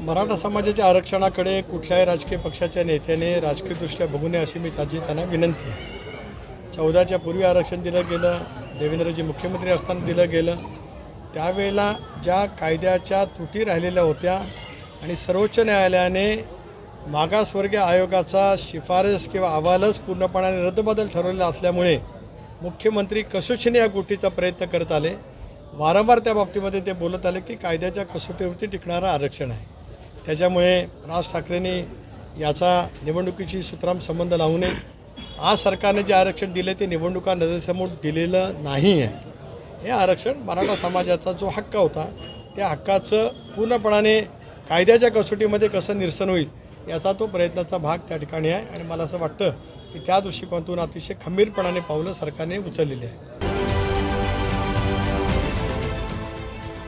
मराठा समाजाच्या आरक्षणाकडे कुठल्याही राजकीय पक्षाच्या नेत्याने राजकीयदृष्ट्या बघू नये अशी मी त्याची त्यांना विनंती आहे. चौदाच्या पूर्वी आरक्षण दिलं गेलं देवेंद्रजी मुख्यमंत्री असताना दिलं गेलं. त्यावेळेला ज्या कायद्याच्या तुटी राहिलेल्या होत्या आणि सर्वोच्च न्यायालयाने मागासवर्गीय आयोगाचा शिफारस किंवा अहवालच पूर्णपणाने रद्दबदल ठरवलेला असल्यामुळे मुख्यमंत्री कसोशीने या गोष्टीचा प्रयत्न करत आले. वारंवार त्या बाबतीमध्ये ते बोलत आले की कायद्याच्या कसोटीवरती टिकणारं आरक्षण आहे. त्याच्यामुळे राज ठाकरेंनी याचा निवडणुकीशी सुतराम संबंध लावू नये. आज सरकारने जे आरक्षण दिले ते निवडणुका नजरेसमोर दिलेलं नाही आहे हे आरक्षण मराठा समाजाचा जो हक्क होता त्या हक्काचं पूर्णपणाने कायद्याच्या कसोटीमध्ये कसं निरसन होईल याचा तो प्रयत्नाचा भाग त्या ठिकाणी आहे. आणि मला असं वाटतं की त्या दृष्टिकोनातून अतिशय खंबीरपणाने पावलं सरकारने उचललेली आहे